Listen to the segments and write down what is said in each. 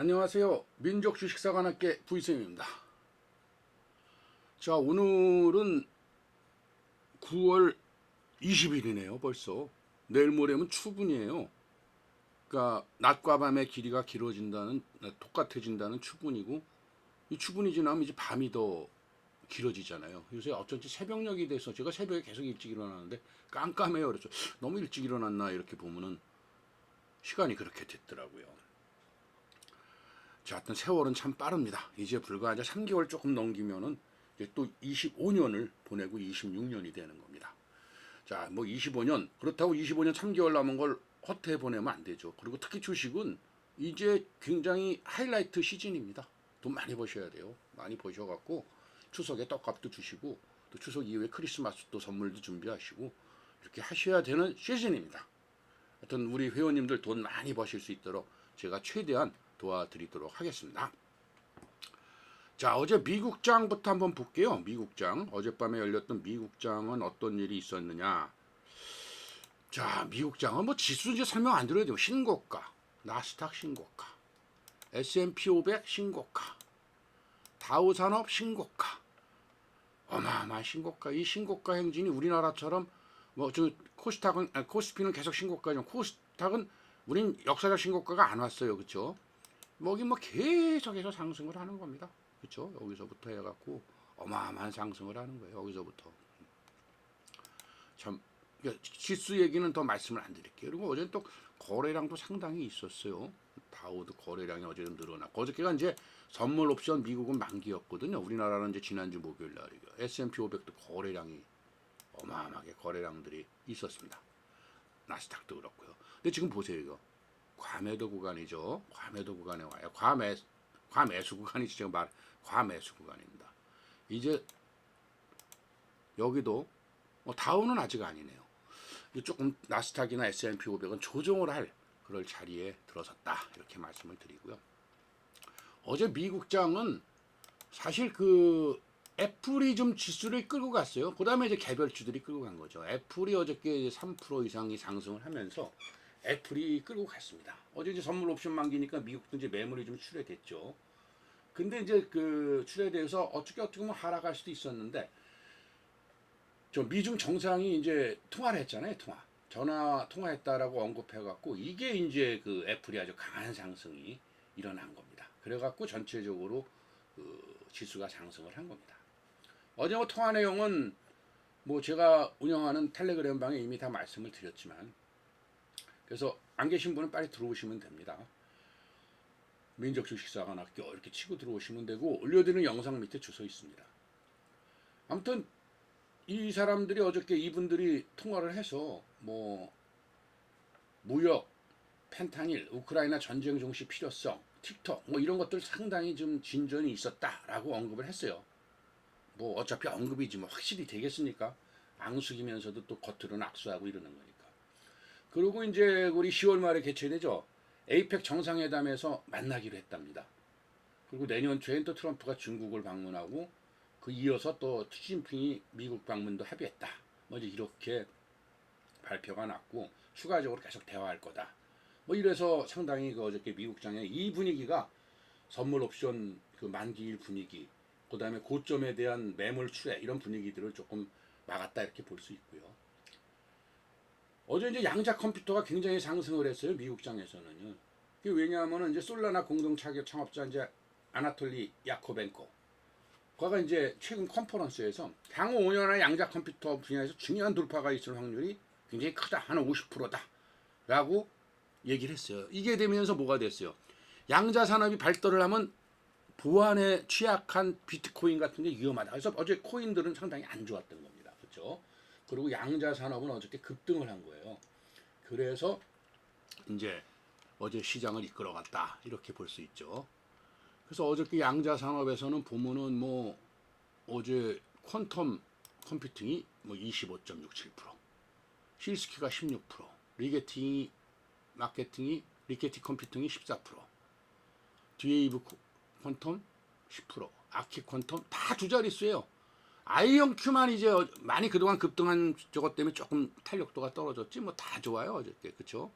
안녕하세요. 민족 주식사관학계 부이쌤입니다. 자, 오늘은 9월 20일이네요, 벌써. 내일 모레면 추분이에요. 그러니까 낮과 밤의 길이가 길어진다는 똑같아진다는 추분이고 이 추분이 지나면 이제 밤이 더 길어지잖아요. 요새 어쩐지 새벽녘이 돼서 제가 새벽에 계속 일찍 일어나는데 깜깜해요. 그래서 너무 일찍 일어났나 이렇게 보면은 시간이 그렇게 됐더라고요. 자, 하여튼 세월은 참 빠릅니다. 이제 불과 이제 3개월 조금 넘기면은 이제 또 25년을 보내고 26년이 되는 겁니다. 자, 뭐 25년 그렇다고 25년 3개월 남은 걸 헛해 보내면 안 되죠. 그리고 특히 주식은 이제 굉장히 하이라이트 시즌입니다. 돈 많이 버셔야 돼요. 많이 버셔갖고 추석에 떡값도 주시고 또 추석 이후에 크리스마스 또 선물도 준비하시고 이렇게 하셔야 되는 시즌입니다. 하여튼 우리 회원님들 돈 많이 버실 수 있도록 제가 최대한 도와드리도록 하겠습니다. 자, 어제 미국장부터 한번 볼게요. 미국장. 어젯밤에 열렸던 미국장은 어떤 일이 있었느냐. 자, 미국장은 뭐 지수 이제 설명 안 돼요. 신고가, 나스닥 신고가, S&P 500 신고가, 다우산업 신고가. 어마어마한 신고가. 이 신고가 행진이 우리나라처럼 뭐 저 코스닥은 아니, 코스피는 계속 신고가죠. 코스닥은 우린 역사적 신고가가 안 왔어요. 그렇죠? 뭐기 뭐 계속해서 상승을 하는 겁니다. 그렇죠? 여기서부터 해갖고 어마어마한 상승을 하는 거예요. 여기서부터 참 그러니까 지수 얘기는 더 말씀을 안 드릴게요. 그리고 어제는 또 거래량도 상당히 있었어요. 다우도 거래량이 어제는 늘어났고 어저께가 이제 선물 옵션 미국은 만기였거든요. 우리나라는 이제 지난주 목요일 날이고 S&P 500도 거래량이 어마어마하게 거래량들이 있었습니다. 나스닥도 그렇고요. 근데 지금 보세요 이거 과매도 구간이죠. 과매도 구간에 와요. 과매 과매수 구간이죠. 제가 말 과매수 구간입니다. 이제 여기도 뭐 다우는 아직 아니네요. 조금 나스닥이나 S&P 500은 조정을 할 그럴 자리에 들어섰다 이렇게 말씀을 드리고요. 어제 미국장은 사실 그 애플이 좀 지수를 끌고 갔어요. 그 다음에 이제 개별주들이 끌고 간 거죠. 애플이 어저께 3% 이상이 상승을 하면서 애플이 끌고 갔습니다. 어제 이제 선물 옵션 만기니까 미국도 이제 매물이 좀 출회됐죠. 근데 이제 그 출회돼서 어떻게 어떻게 보면 하락할 수도 있었는데 저 미중 정상이 이제 통화를 했잖아요. 통화. 전화 통화했다라고 언급해 갖고 이게 이제 그 애플이 아주 강한 상승이 일어난 겁니다. 그래 갖고 전체적으로 그 지수가 상승을 한 겁니다. 어제 뭐 통화 내용은 뭐 제가 운영하는 텔레그램 방에 이미 다 말씀을 드렸지만 그래서 안 계신 분은 빨리 들어오시면 됩니다. 민족 주식사관 학교 이렇게 치고 들어오시면 되고 올려드리는 영상 밑에 주소 있습니다. 아무튼 이 사람들이 어저께 이분들이 통화를 해서 뭐 무역, 펜타닐, 우크라이나 전쟁 종시 필요성, 틱톡 뭐 이런 것들 상당히 좀 진전이 있었다라고 언급을 했어요. 뭐 어차피 언급이지 뭐 확실히 되겠습니까? 앙숙이면서도 또 겉으로는 악수하고 이러는 거니까. 그리고 이제 우리 10월 말에 개최되죠. 에이펙 정상회담에서 만나기로 했답니다. 그리고 내년 초엔 또 트럼프가 중국을 방문하고 그 이어서 또 시진핑이 미국 방문도 합의했다. 뭐 이제 이렇게 발표가 났고 추가적으로 계속 대화할 거다. 뭐 이래서 상당히 그 어저께 미국장의 이 분위기가 선물 옵션 그 만기일 분위기, 그 다음에 고점에 대한 매물 출회 이런 분위기들을 조금 막았다 이렇게 볼 수 있고요. 어제 이제 양자 컴퓨터가 굉장히 상승을 했어요 미국장에서는요. 그게 왜냐하면은 이제 솔라나 공동 창업자 이제 아나톨리 야코벤코 그가 이제 최근 컨퍼런스에서 향후 5년 안에 양자 컴퓨터 분야에서 중요한 돌파가 있을 확률이 굉장히 크다 한 50%다 라고 얘기를 했어요. 이게 되면서 뭐가 됐어요? 양자 산업이 발달을 하면 보안에 취약한 비트코인 같은 게 위험하다. 그래서 어제 코인들은 상당히 안 좋았던 겁니다. 그렇죠? 그리고 양자 산업은 어저께 급등을 한 거예요. 그래서 이제 어제 시장을 이끌어갔다 이렇게 볼 수 있죠. 그래서 어저께 양자 산업에서는 보면은 뭐 어제 퀀텀 컴퓨팅이 뭐 25.67%, 실스키가 16%, 리게팅이 마케팅이 리게티 컴퓨팅이 14%, 디웨이브 퀀텀 10%, 아키 퀀텀 다 두 자릿수예요. 아이언 큐만 이제 어- 많이 그동안 급등한 저것 때문에 조금 탄력도가 떨어졌지 뭐 다 좋아요 어저께 그쵸?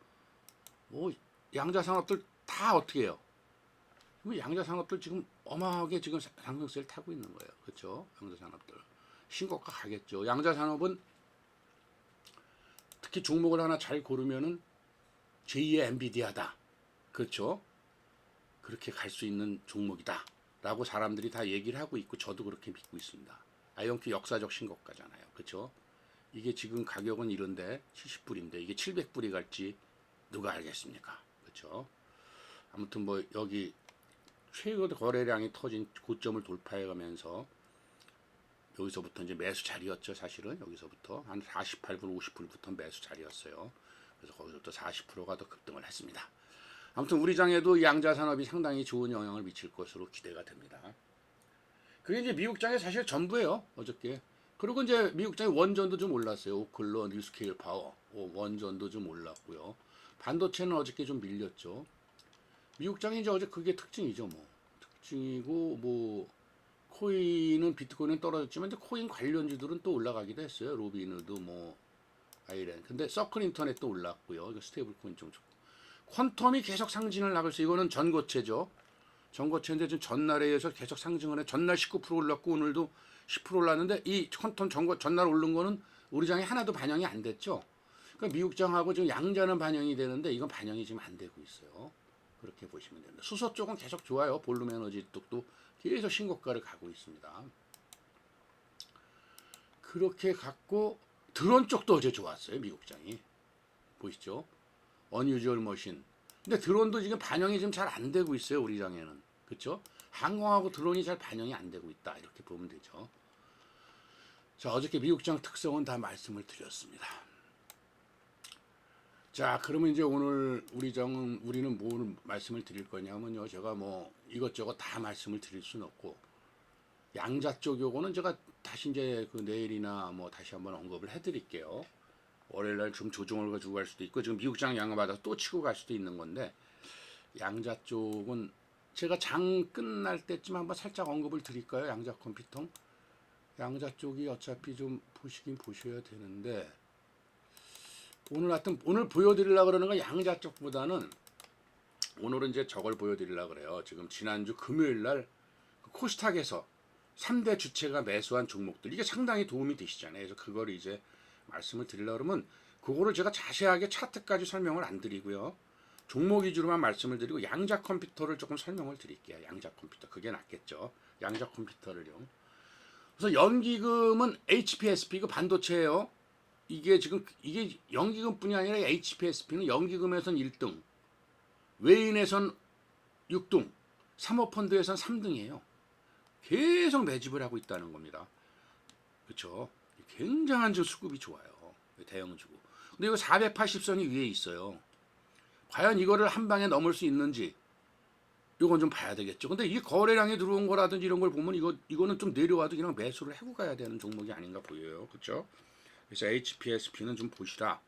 뭐 양자 산업들 다 어떻게 해요? 뭐 양자 산업들 지금 어마하게 지금 사- 상승세를 타고 있는 거예요. 그렇죠? 양자 산업들 신고가 가겠죠. 양자 산업은 특히 종목을 하나 잘 고르면은 제2의 엔비디아다. 그렇죠? 그렇게 갈 수 있는 종목이다. 라고 사람들이 다 얘기를 하고 있고 저도 그렇게 믿고 있습니다. 아이언큐 역사적 신고가잖아요. 그렇죠? 이게 지금 가격은 이런데 70불인데 이게 700불이 갈지 누가 알겠습니까? 그렇죠? 아무튼 뭐 여기 최고 거래량이 터진 고점을 돌파해 가면서 여기서부터 이제 매수 자리였죠, 사실은. 여기서부터 한 48불, 50불부터 매수 자리였어요. 그래서 거기서부터 40%가 더 급등을 했습니다. 아무튼 우리 장에도 양자 산업이 상당히 좋은 영향을 미칠 것으로 기대가 됩니다. 그게 이제 미국 장의 사실 전부예요. 어저께. 그리고 이제 미국 장의 원전도 좀 올랐어요. 오클러, 뉴스케일 파워, 어, 원전도 좀 올랐고요. 반도체는 어저께 좀 밀렸죠. 미국 장이 이제 어제 그게 특징이죠, 뭐. 특징이고 뭐 코인은 비트코인은 떨어졌지만 이제 코인 관련주들은 또 올라가기도 했어요. 로비누드 뭐 아이렌. 근데 서클 인터넷도 올랐고요. 스테이블 코인 좀 좋고. 퀀텀이 계속 나고 있어요. 이거는 전고체죠. 전고체인데 지금 전날에 의해서 계속 상징을 해. 전날 19% 올랐고 오늘도 10% 올랐는데 이 퀀텀 전고 전날 오른 거는 우리 장에 하나도 반영이 안 됐죠. 그러니까 미국 장하고 지금 양자는 반영이 되는데 이건 반영이 지금 안 되고 있어요. 그렇게 보시면 됩니다. 수소 쪽은 계속 좋아요. 볼룸 에너지 쪽도 계속 신고가를 가고 있습니다. 그렇게 갖고 드론 쪽도 어제 좋았어요. 미국 장이 보이시죠? 어뉴주얼 머신. 근데 드론도 지금 반영이 지금 잘 안 되고 있어요. 우리 장에는 그렇죠? 항공하고 드론이 잘 반영이 안 되고 있다. 이렇게 보면 되죠. 자 어저께 미국장 특성은 다 말씀을 드렸습니다. 자, 그러면 이제 오늘 우리 정은 우리는 뭘 말씀을 드릴 거냐면요. 제가 뭐 이것저것 다 말씀을 드릴 수는 없고 양자 쪽 요거는 제가 다시 이제 그 내일이나 뭐 다시 한번 언급을 해 드릴게요. 월요일 날 좀 조정을 가지고 갈 수도 있고 지금 미국장 양을 받아서 또 치고 갈 수도 있는 건데 양자 쪽은 제가 장 끝날 때쯤 한번 살짝 언급을 드릴까요? 양자 컴퓨터 양자 쪽이 어차피 좀 보시긴 보셔야 되는데 오늘 하여튼 오늘 보여드리려고 그러는 건 양자 쪽보다는 오늘은 이제 저걸 보여드리려고 그래요. 지금 지난주 금요일 날그 코스닥에서 3대 주체가 매수한 종목들 이게 상당히 도움이 되시잖아요. 그래서 그걸 이제 말씀을 드리려고 그러면 그거를 제가 자세하게 차트까지 설명을 안 드리고요. 종목 위주로만 말씀을 드리고 양자 컴퓨터를 조금 설명을 드릴게요. 양자 컴퓨터 그게 낫겠죠. 양자 컴퓨터를요. 그래서 연기금은 HPSP 그 반도체예요. 이게 지금 이게 연기금뿐이 아니라 HPSP는 연기금에선 1등, 외인에선 6등, 사모펀드에선 3등이에요. 계속 매집을 하고 있다는 겁니다. 그렇죠? 굉장한 저 수급이 좋아요. 대형주고. 근데 이거 480선이 위에 있어요. 과연 이거를 한 방에 넘을 수 있는지 이건 좀 봐야 되겠죠. 근데 이 거래량이 들어온 거라든지 이런 걸 보면 이거 이거는 좀 내려와도 그냥 매수를 하고 가야 되는 종목이 아닌가 보여요. 그렇죠? 그래서 HPSP는 좀 보시라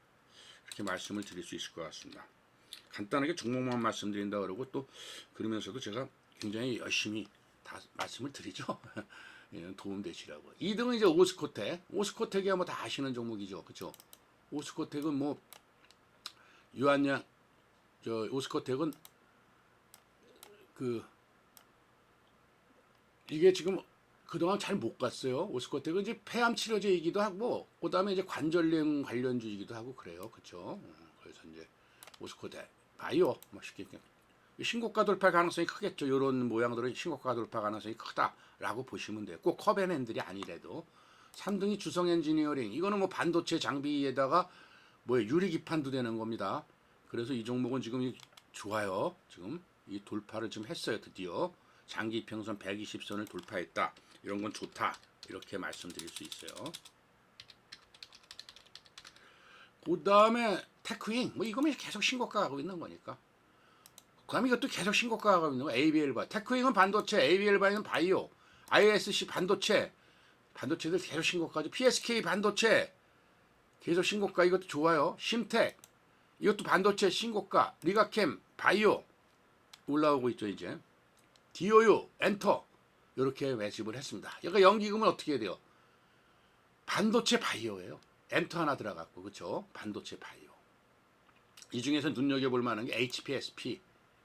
이렇게 말씀을 드릴 수 있을 것 같습니다. 간단하게 종목만 말씀드린다 그러고 또 그러면서도 제가 굉장히 열심히 다 말씀을 드리죠. 예, 도움 되시라고. 2등은 이제 오스코텍. 오스코텍이야 뭐다 아시는 종목이죠. 그렇죠? 오스코텍은 뭐 유한양 저 오스코텍은 그 이게 지금 그동안 잘 못 갔어요. 오스코텍은 이제 폐암 치료제이기도 하고 그 다음에 이제 관절염 관련주이기도 하고 그래요. 그렇죠? 그래서 이제 오스코텍 바이오 뭐 쉽게 그냥 신고가 돌파 가능성이 크겠죠. 이런 모양들은 신고가 돌파 가능성이 크다라고 보시면 돼요. 꼭 커벤핸들이 아니래도 3등이 주성 엔지니어링 이거는 뭐 반도체 장비에다가 뭐 유리 기판도 되는 겁니다. 그래서 이 종목은 지금 이- 좋아요. 지금 이 돌파를 지금 했어요. 드디어 장기 이평선 120선을 돌파했다. 이런 건 좋다. 이렇게 말씀드릴 수 있어요. 그 다음에 테크인 뭐 이거면 계속 신고가 가고 있는 거니까. 그다음에 이것도 계속 신고가 가고 있는 거 ABL 바 테크인은 반도체, ABL 바는 바이오, ISC 반도체, 반도체들 계속 신고가죠. PSK 반도체 계속 신고가 이것도 좋아요. 심텍 이것도 반도체 신고가, 리가캠 바이오 올라오고 있죠 이제. DOU 엔터 이렇게 매집을 했습니다. 그러니까 연기금은 어떻게 해야 돼요? 반도체 바이오예요. 엔터 하나 들어갔고 그렇죠? 반도체 바이오. 이 중에서 눈여겨볼 만한 게 HPSP,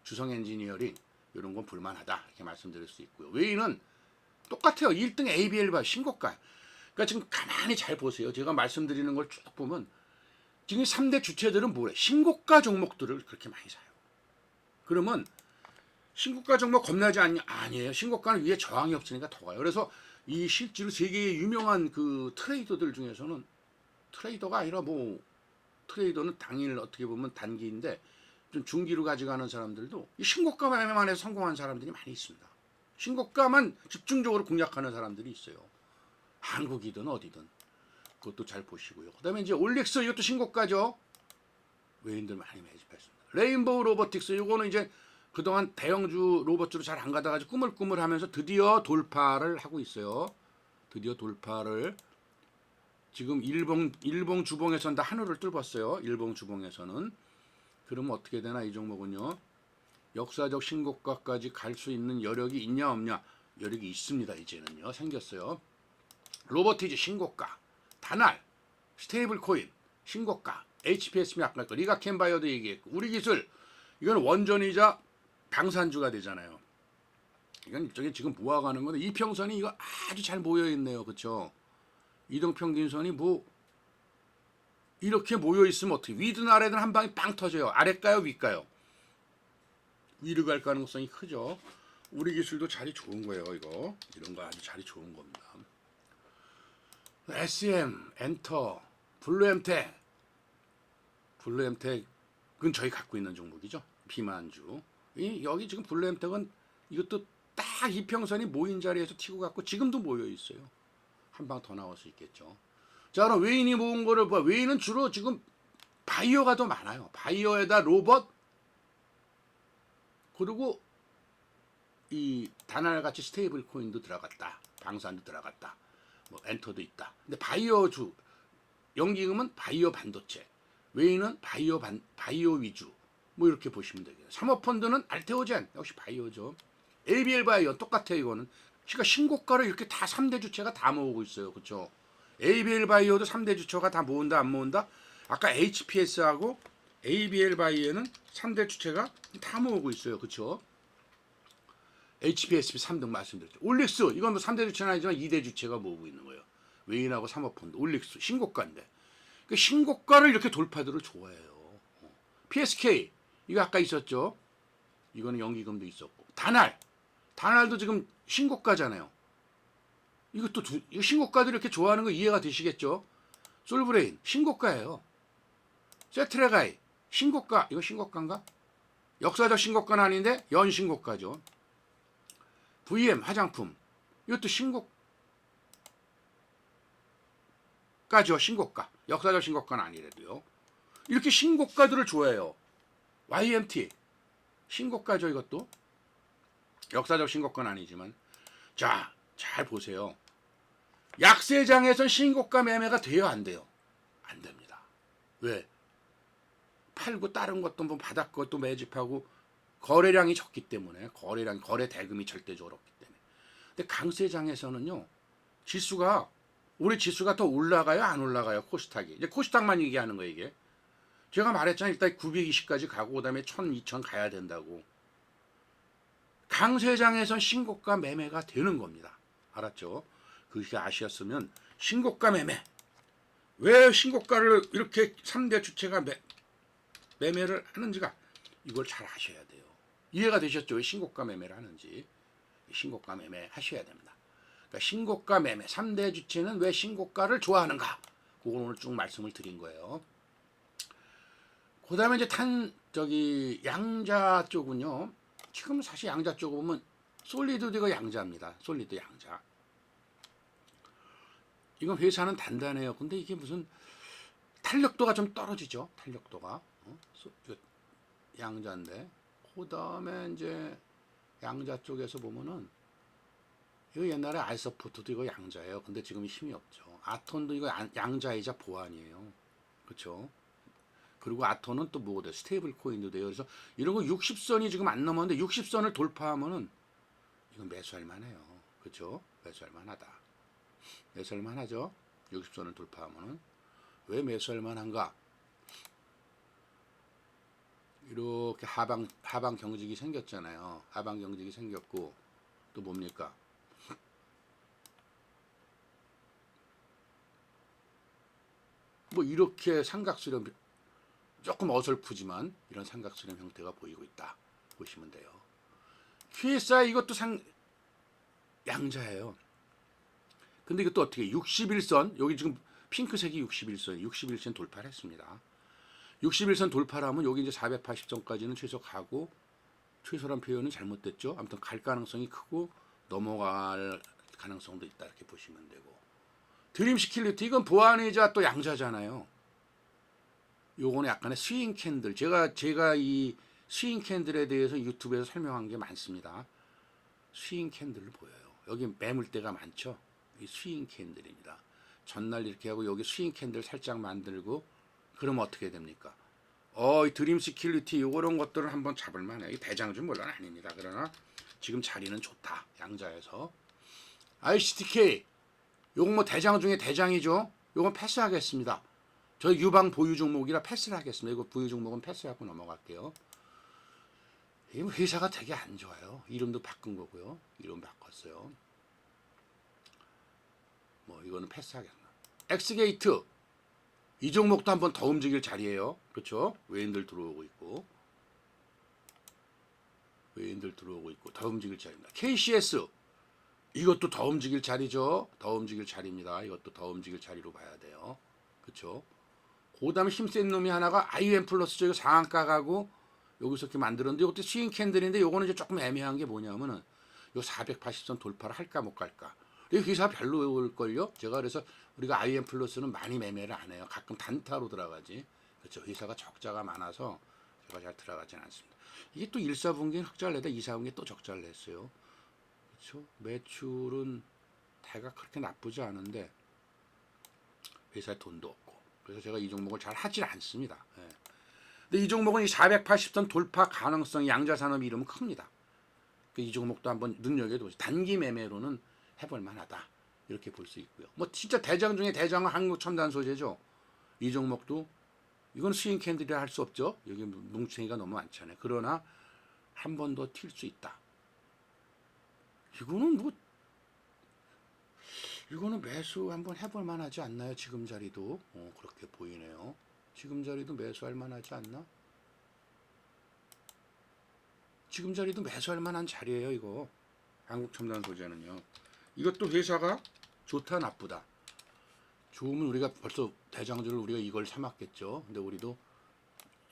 주성 엔지니어링, 이런 건 불만하다 이렇게 말씀드릴 수 있고요. 웨이는 똑같아요. 1등 ABL 봐 신고가. 그러니까 지금 가만히 잘 보세요. 제가 말씀드리는 걸 쭉 보면 지금 3대 주체들은 뭐래? 신고가 종목들을 그렇게 많이 사요. 그러면 신고가 종목 겁나지 않냐? 아니에요. 신고가는 위에 저항이 없으니까 더 가요. 그래서 이 실제로 세계의 유명한 그 트레이더들 중에서는 트레이더가 아니라 뭐 트레이더는 당일 어떻게 보면 단기인데 좀 중기로 가져가는 사람들도 이 해서 성공한 사람들이 많이 있습니다. 신고가만 집중적으로 공략하는 사람들이 있어요. 한국이든 어디든 그것도 잘 보시고요. 그다음에 이제 올릭스 이것도 신고가죠. 외인들 많이 매집했습니다. 레인보우 로보틱스 이거는 이제 그동안 대형주 로봇주로 잘 안 가다가 꾸물꾸물하면서 드디어 돌파를 하고 있어요. 드디어 돌파를 지금 일봉 일봉 주봉에서는 다 하늘을 뚫었어요. 일봉 주봉에서는 그러면 어떻게 되나 이 종목은요. 역사적 신고가까지 갈 수 있는 여력이 있냐 없냐 여력이 있습니다. 이제는요 생겼어요. 로버티즈 신고가, 다날, 스테이블 코인 신고가, HPS미 아까 그 리가 캔바이어도 얘기했고 우리 기술 이건 원전이자 방산주가 되잖아요. 이건 일종의 지금 모아가는 건데 이평선이 이거 아주 잘 모여 있네요. 그렇죠? 이동 평균선이 뭐 이렇게 모여 있으면 어떻게 위든 아래든 한 방에 빵 터져요. 아래가요, 위가요? 위로 갈 가능성이 크죠. 우리 기술도 자리 좋은 거예요, 이거. 이런 거 아주 자리 좋은 겁니다. SM, 엔터, 블루엠텍. 블루엠텍은 저희 갖고 있는 종목이죠. 비만주. 이 여기 지금 블루엠텍은 이것도 딱 이평선이 모인 자리에서 튀고 갔고 지금도 모여 있어요. 한 방 더 나올 수 있겠죠. 자, 그럼 외인이 모은 거를 봐. 외인은 주로 지금 바이오가 더 많아요. 바이오에다 로봇 그리고 이 다날 같이 스테이블 코인도 들어갔다. 방산도 들어갔다. 뭐 엔터도 있다. 근데 바이오 주 연기금은 바이오 반도체, 외인은 바이오 반 바이오 위주. 뭐 이렇게 보시면 되겠네요. 사모펀드는 알테오젠 역시 바이오죠. ABL 바이오 똑같아요 이거는. 그러니까 신고가를 이렇게 다 3대 주체가 다 모으고 있어요. 그렇죠? ABL 바이오도 3대 주체가 다 모은다 안 모은다? 아까 HPS하고 ABL 바이오는 3대 주체가 다 모으고 있어요. 그렇죠? HPSP 3등 말씀드렸죠. 올릭스 이건 뭐 3대 주체는 아니지만 2대 주체가 모으고 있는 거예요. 외인하고 사모펀드 올릭스 신고가인데 그 신고가를 이렇게 돌파들을 좋아해요. 어. PSK 이거 아까 있었죠. 이거는 연기금도 있었고 다날 다날도 지금 신고가잖아요. 이것도 두, 신고가들 이렇게 좋아하는 거 이해가 되시겠죠? 솔브레인 신고가예요. 세트레가이 신고가 이거 신고가인가? 역사적 신고가는 아닌데 연 신고가죠. VM 화장품 이것도 신고가죠 신고가 역사적 신고가는 아니래도요. 이렇게 신고가들을 좋아해요. YMT 신고가죠 이것도 역사적 신고가는 아니지만 자 잘 보세요. 약세장에선 신고가 매매가 돼요 안 돼요? 안 됩니다. 왜? 팔고 다른 것도 뭐 바닥 것도 매집하고 거래량이 적기 때문에 거래량 거래 대금이 절대적으로 없기 때문에. 근데 강세장에서는요 지수가 우리 지수가 더 올라가요 안 올라가요 코스닥이 이제 코스닥만 얘기하는 거예요 이게. 제가 말했잖아요 일단 920까지 가고 그다음에 1000, 2000 가야 된다고. 강세장에선 신고가 매매가 되는 겁니다. 알았죠? 그게 아시었으면 신고가 매매. 왜 신고가를 이렇게 3대 주체가 매, 매매를 하는지가 이걸 잘 아셔야 돼요. 이해가 되셨죠? 왜 신고가 매매를 하는지. 신고가 매매 하셔야 됩니다. 그러니까 신고가 매매 3대 주체는 왜 신고가를 좋아하는가? 그걸 오늘 쭉 말씀을 드린 거예요. 그 다음에 이제 탄 저기 양자 쪽은요. 지금 사실 양자 쪽 보면 솔리드도 이거 양자입니다. 솔리드 양자. 이건 회사는 단단해요. 근데 이게 무슨 탄력도가 좀 떨어지죠. 탄력도가. 어? 양자인데. 그 다음에 이제 양자 쪽에서 보면은 이거 옛날에 알서포트도 이거 양자예요. 근데 지금 힘이 없죠. 아톤도 이거 양- 양자이자 보안이에요. 그렇죠? 그리고 아톤은 또 뭐가 돼요? 스테이블 코인도 돼요. 그래서 이런 거 60선이 지금 안 넘었는데 60선을 돌파하면은 이건 매수할 만해요. 그렇죠? 매수할 만하다. 매수할 만하죠? 60선을 돌파하면은 왜 매수할 만한가? 이렇게 하방 하방 경직이 생겼잖아요. 하방 경직이 생겼고 또 뭡니까? 뭐 이렇게 삼각수렴 조금 어설프지만 이런 삼각수렴 형태가 보이고 있다 보시면 돼요. QSI 이것도 상 양자예요. 근데 이것도 어떻게 61선 여기 지금 핑크색이 61선 61선 돌파를 했습니다. 61선 돌파라면 여기 이제 480선까지는 최소 가고 최소란 표현은 잘못됐죠. 아무튼 갈 가능성이 크고 넘어갈 가능성도 있다 이렇게 보시면 되고 드림 시킬리티 이건 보안이자 또 양자잖아요. 요거는 약간의 스윙 캔들. 제가 제가 이 스윙 캔들에 대해서 유튜브에서 설명한 게 많습니다. 스윙 캔들을 보여요. 여기 매물대가 많죠. 이 스윙 캔들입니다. 전날 이렇게 하고 여기 스윙 캔들 살짝 만들고 그러면 어떻게 됩니까? 어, 이 드림 시킬리티 요런 것들을 한번 잡을 만해. 이 대장주 물론 아닙니다. 그러나 지금 자리는 좋다. 양자에서. ICTK 요건 뭐 대장 중에 대장이죠. 요건 패스하겠습니다. 저 유방 보유 종목이라 패스를 하겠습니다. 이거 보유 종목은 패스하고 넘어갈게요. 이 회사가 되게 안 좋아요. 이름도 바꾼 거고요. 이름 바꿨어요. 뭐 이거는 패스하겠습니다. 엑스게이트 이 종목도 한번 더 움직일 자리예요. 그렇죠? 외인들 들어오고 있고 외인들 들어오고 있고 더 움직일 자리입니다. KCS 이것도 더 움직일 자리죠. 더 움직일 자리입니다. 이것도 더 움직일 자리로 봐야 돼요. 그렇죠? 그다음에 힘센 놈이 하나가 IM 플러스 저기 상한가 가고 여기서 이렇게 만들었는데 이것도 스윙 캔들인데 요거는 이제 조금 애매한 게 뭐냐면은 요 480선 돌파를 할까 못 갈까. 이 회사 별로일 걸요? 제가 그래서 우리가 IM 플러스는 많이 매매를 안 해요. 가끔 단타로 들어가지. 그렇죠. 회사가 적자가 많아서 제가 잘 들어가진 않습니다. 이게 또 1, 4분기는 흑자를 내다 2, 4분기에 또 적자를 냈어요. 그렇죠. 매출은 대가 그렇게 나쁘지 않은데 회사에 돈도 없고 그래서 제가 이 종목을 잘 하질 않습니다. 예. 근데 이 종목은 이 480선 돌파 가능성이 양자 산업 이름은 큽니다. 그이 종목도 한번 눈여겨도 단기 매매로는 해볼 만하다 이렇게 볼 수 있고요. 뭐 진짜 대장 중에 대장은 한국 첨단 소재죠. 이 종목도 이건 스윙 캔들이라 할 수 없죠. 여기 뭉치기가 너무 많잖아요. 그러나 한 번 더 튈 수 있다. 이거는 뭐 이거는 매수 한번 해볼 만하지 않나요? 지금 자리도 어, 그렇게 보이네요. 지금 자리도 매수할 만하지 않나? 지금 자리도 매수할 만한 자리예요. 이거 한국 첨단 소재는요. 이것도 회사가 좋다 나쁘다. 좋으면 우리가 벌써 대장주를 우리가 이걸 삼았겠죠. 근데 우리도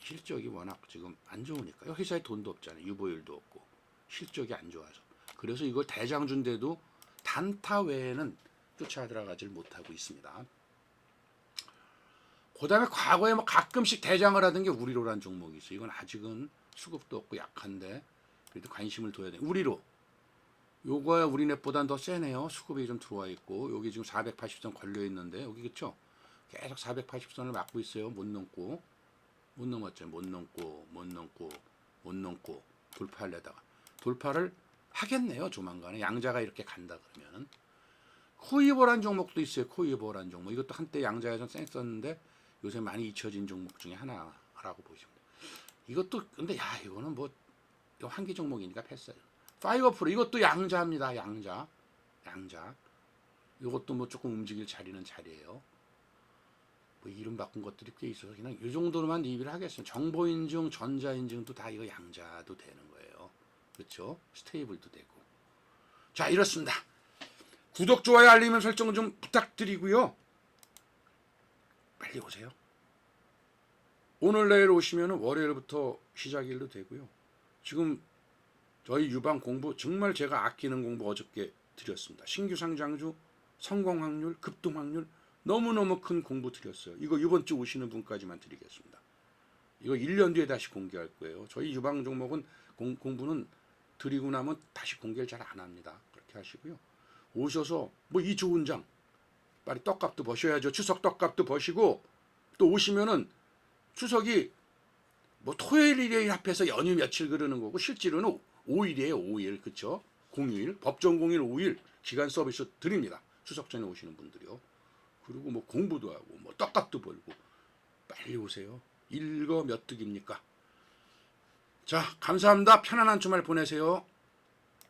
실적이 워낙 지금 안 좋으니까요. 회사에 돈도 없잖아요. 유보율도 없고 실적이 안 좋아서. 그래서 이걸 대장주인데도 단타 외에는 쫓아 들어가질 못하고 있습니다. 그다음에 과거에 뭐 가끔씩 대장을 하던 게 우리로란 종목이 있어요. 이건 아직은 수급도 없고 약한데 그래도 관심을 둬야 돼. 우리로 요거야 우리넷보단 더 세네요. 수급이 좀 들어와 있고 여기 지금 480선 걸려 있는데 여기 그쵸? 계속 480선을 막고 있어요. 못 넘고 못 넘었죠. 못 넘고 못 넘고 못 넘고 돌파하려다가 돌파를 하겠네요. 조만간에 양자가 이렇게 간다 그러면 코이보란 종목도 있어요. 코이보란 종목 이것도 한때 양자에서 쌩 썼는데 요새 많이 잊혀진 종목 중에 하나라고 보시면. 이것도 근데 야 이거는 뭐 이거 한기 종목이니까 패스해요. 파이어 프로 이것도 양자입니다. 양자, 양자. 이것도 뭐 조금 움직일 자리는 자리예요. 뭐 이름 바꾼 것들이 꽤 있어서 그냥 이 정도로만 리뷰를 하겠습니다. 정보 인증, 전자 인증도 다 이거 양자도 되는 거예요. 그렇죠? 스테이블도 되고. 자 이렇습니다. 구독, 좋아요, 알림 설정 좀 부탁드리고요. 빨리 오세요. 오늘 내일 오시면 월요일부터 시작일도 되고요. 지금 저희 유방 공부 정말 제가 아끼는 공부 어저께 드렸습니다. 신규 상장주 성공 확률, 급등 확률 너무너무 큰 공부 드렸어요. 이거 이번 주 오시는 분까지만 드리겠습니다. 이거 1년 뒤에 다시 공개할 거예요. 저희 유방 종목은 공, 공부는 드리고 나면 다시 공개를 잘 안 합니다. 그렇게 하시고요. 오셔서 뭐 이 좋은 장 빨리 떡값도 버셔야죠. 추석 떡값도 버시고 또 오시면은 추석이 뭐 토요일 일요일 합해서 연휴 며칠 그러는 거고 실제로는 5일이에요. 5일 그쵸? 공휴일 법정 공휴일 5일 기간 서비스 드립니다. 추석 전에 오시는 분들이요. 그리고 뭐 공부도 하고 뭐 떡값도 벌고 빨리 오세요. 일거 몇 득입니까? 자, 감사합니다. 편안한 주말 보내세요.